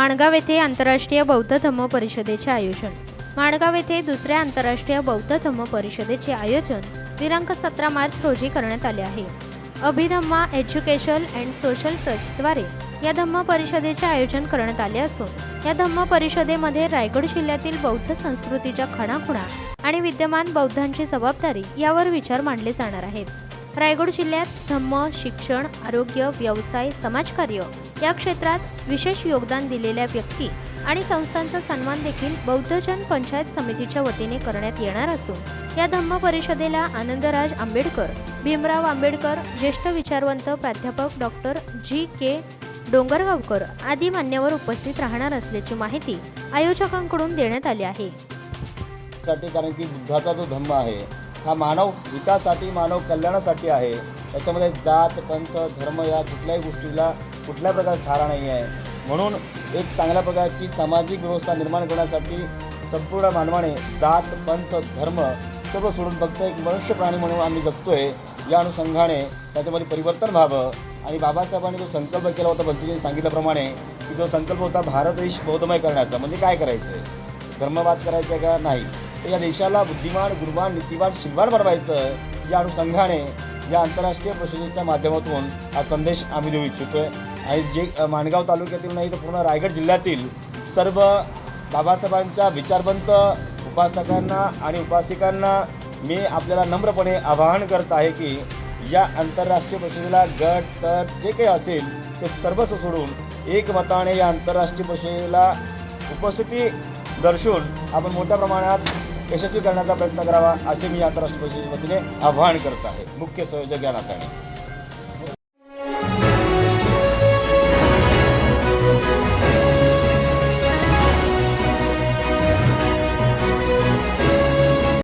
माणगाव येथे आंतरराष्ट्रीय बौद्ध धम्म परिषदेचे आयोजन. माणगाव येथे दुसऱ्या आंतरराष्ट्रीय बौद्ध धम्म परिषदेचे आयोजन दिनांक सतरा मार्च रोजी करण्यात आले आहे. अभिधम्मा एज्युकेशन अँड सोशल ट्रस्टद्वारे या धम्म परिषदेचे आयोजन करण्यात आले असून या धम्म परिषदेमध्ये रायगड जिल्ह्यातील बौद्ध संस्कृतीच्या खणाखुणा आणि विद्यमान बौद्धांची जबाबदारी यावर विचार मांडले जाणार आहेत. रायगड जिल्ह्यात धम्म शिक्षण आरोग्य व्यवसाय समाजकार्य या क्षेत्रात विशेष योगदान दिलेल्या व्यक्ती आणि संस्थांचा सन्मान देखील बौद्धजन पंचायत समितीच्या वतीने करण्यात येणार असून या धम्म परिषदेला आनंदराज आंबेडकर भीमराव आंबेडकर ज्येष्ठ विचारवंत प्राध्यापक डॉक्टर जी के डोंगरगावकर आदी मान्यवर उपस्थित राहणार असल्याची माहिती आयोजकांकडून देण्यात आली आहे. साठी कारण की बुद्धाचा जो धम्म आहे हा मानव हितासाठी मानव कल्याणासाठी आहे. त्याच्यामध्ये जात पंथ धर्म या कुठल्याही गोष्टीला कुठल्या प्रकारचा थारा नाही आहे. म्हणून एक चांगल्या प्रकारची सामाजिक व्यवस्था निर्माण करण्यासाठी संपूर्ण मानवाने जात पंथ धर्म सर्व सोडून फक्त एक मनुष्य प्राणी म्हणून आम्ही जगतोय. या अनुषंगाने त्याच्यामध्ये परिवर्तन व्हावं. आणि बाबासाहेबांनी जो संकल्प केला होता बंधूंनी सांगितल्याप्रमाणे की जो संकल्प होता भारत देश बौद्धमय करण्याचा म्हणजे काय करायचं आहे धर्मवाद करायचा आहे का? नाही. तर या देशाला बुद्धिमान गुणवान नीतिवान शिलवान बनवायचं या अनुषंगाने या आंतरराष्ट्रीय परिषदेच्या माध्यमातून हा संदेश आम्ही देऊ इच्छितोय. आणि जे माणगाव तालुक्यातील नाही तर पूर्ण रायगड जिल्ह्यातील सर्व बाबासाहेबांच्या विचारवंत उपासकांना आणि उपासिकांना मी आपल्याला नम्रपणे आवाहन करत आहे की या आंतरराष्ट्रीय परिषदेला गट तट जे काही असेल ते सर्वस्व सोडून एकमताने या आंतरराष्ट्रीय परिषदेला उपस्थिती दर्शवून आपण मोठ्या प्रमाणात यशस्वी करण्याचा प्रयत्न करावा असे मी आंतरराष्ट्रीय परिषदेच्या वतीने आवाहन करत आहे. मुख्य संयोजक या नात्याने